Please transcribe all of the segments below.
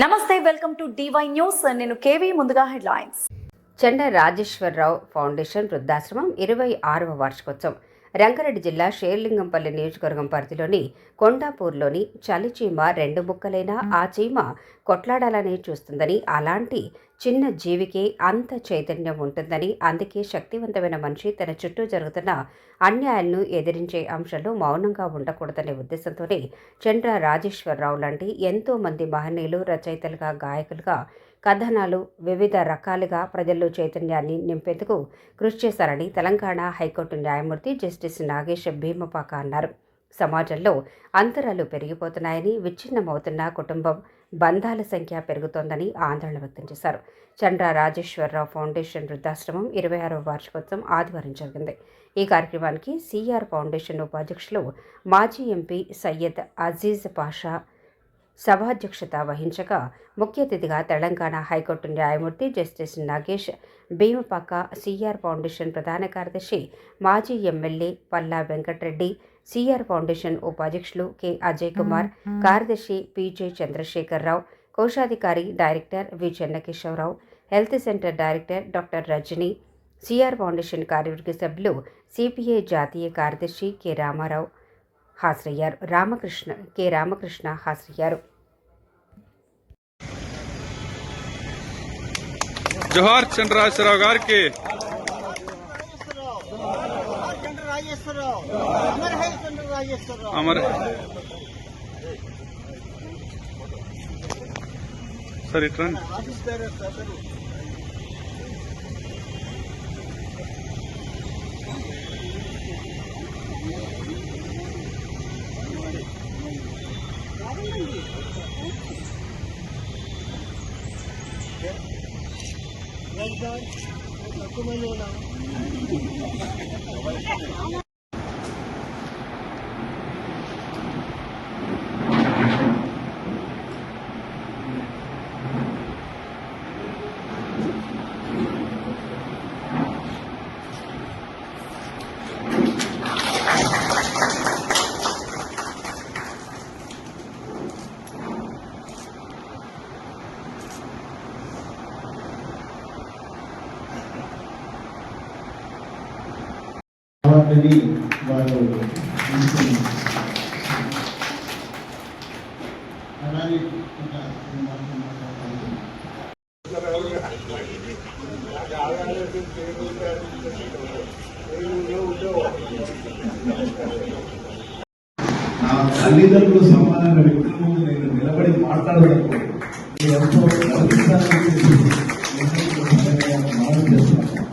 నమస్తే welcome to DY news నేను KV ముందుగా హెడ్లైన్స్. చెండ రాజేశ్వరరావు ఫౌండేషన్ వృద్ధాశ్రమం ఇరవై ఆరవ వార్షికోత్సవం. రంగారెడ్డి జిల్లా షేర్లింగంపల్లి నియోజకవర్గం పరిధిలోని కొండాపూర్లోని చలిచీమ రెండు ముక్కలైనా ఆ చీమ కొట్లాడాలనే చూస్తుందని అలాంటి చిన్న జీవికి అంత చైతన్యం ఉంటుందని అందుకే శక్తివంతమైన మనిషి తన చుట్టూ జరుగుతున్న అన్యాయాలను ఎదిరించే అంశంలో మౌనంగా ఉండకూడదనే ఉద్దేశంతోనే చంద్ర రాజేశ్వరరావు లాంటి ఎంతో మంది మహనీయులు రచయితలుగా గాయకులుగా కథనాలు వివిధ రకాలుగా ప్రజల్లో చైతన్యాన్ని నింపేందుకు కృషి చేశారని తెలంగాణ హైకోర్టు న్యాయమూర్తి జస్టిస్ నాగేష్ భీమపాక అన్నారు. సమాజంలో అంతరాలు పెరిగిపోతున్నాయని విచ్ఛిన్నమవుతున్న కుటుంబం బంధాల సంఖ్య పెరుగుతోందని ఆందోళన వ్యక్తం చేశారు. చంద్ర రాజేశ్వరరావు ఫౌండేషన్ వృద్ధాశ్రమం ఇరవై ఆరవ వార్షికోత్సవం ఆదివారం జరిగింది. ఈ కార్యక్రమానికి సిఆర్ ఫౌండేషన్ ఉపాధ్యక్షులు మాజీ ఎంపీ సయ్యద్ అజీజ్ పాషా సభాధ్యక్షత వహించగా ముఖ్య అతిథిగా తెలంగాణ హైకోర్టు న్యాయమూర్తి justice Nagesh Bheemapaka CR foundation ప్రధాన కార్యదర్శి మాజీ MLA Palla Venkatreddy CR foundation ఉపాధ్యక్షులు కె. అజయ్ కుమార్ కార్యదర్శి పిజే చంద్రశేఖరరావు కోశాధికారి director V. Chennakesavarao health centre director doctor Rajani CR foundation కార్యవర్గ సభ్యులు సిపిఐ జాతీయ కార్యదర్శి కె. రామారావు ಹಾಸ್ರೆಯರ್ ರಾಮಕೃಷ್ಣ ಕೆ ರಾಮಕೃಷ್ಣ ಹಾಸ್ರೆಯರ್ ಜೋಹಾರ್ ಚಂದ್ರಾಜರಾವ್ ಗಾರ್ಗೆ ಅಮರ್ ಸರಿ ಟ್ರನ್ హై చంద్ర రాజేశ్వరరావు వాటిని వారు అలాగే నా తల్లిదండ్రులు సమానమైన వ్యక్తుల ముందు నేను నిలబడి మాట్లాడదనుకో ఎంతో గర్విస్తానని చెప్పి నేను మనం చేస్తున్నాను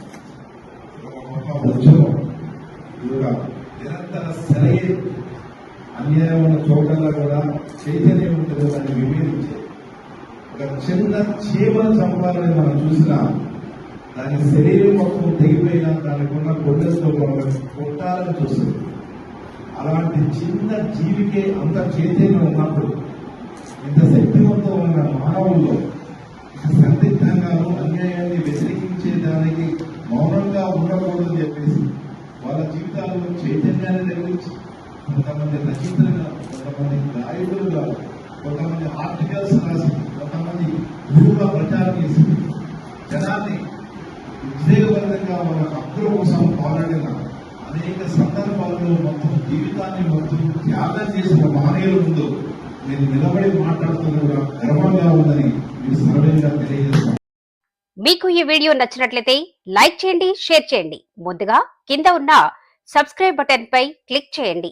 ఒక ఉద్యోగం ఇది ఒక ఎక్కడ సరైన అన్యాయం ఉన్న చోటల్లో కూడా చైతన్యం ఉంటుంది దాన్ని విభేదించే ఒక చిన్న చీమ చంపాలని మనం చూసినా దాని శరీరం మొత్తం తెగిపోయినా దానికి ఉన్న గుండెలతో మనం కొట్టాలని చూస్తుంది అలాంటి చిన్న జీవికే అంత చైతన్యం ఉన్నప్పుడు ఇంత శక్తివంతం ఉన్న మానవుల్లో సందిగ్ధంగాను అన్ని కొంతమంది రచయితలుగా కొంతమంది గాయకులుగా కొంతమంది ఆర్టికల్స్ రాసి కొంతమంది గురువుగా ప్రచారం చేసి జనాన్ని ఉద్వేగపరంగా మన హక్కుల కోసం పాల్గొన అనేక సందర్భాల్లో మొత్తం జీవితాన్ని మొత్తం త్యాగం చేసిన మహనీయుల ముందు నేను నిలబడి మాట్లాడుతున్న గర్వంగా ఉందని మీరు సర్వేగా తెలియజేస్తాను. మీకు ఈ వీడియో నచ్చినట్లయితే లైక్ చేయండి షేర్ చేయండి. ముందుగా కింద ఉన్న సబ్స్క్రైబ్ బటన్ పై క్లిక్ చేయండి.